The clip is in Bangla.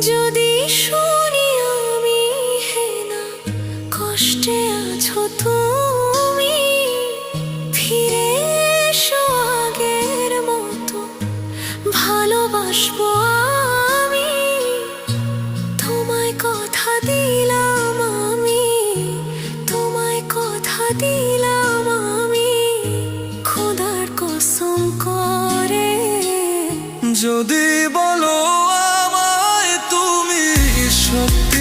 যদি আমি কষ্টে আছো মতো, ভালোবাসবো আমি। তোমায় কথা দিলাম তোমায় কথা দিলাম যদি বলো you.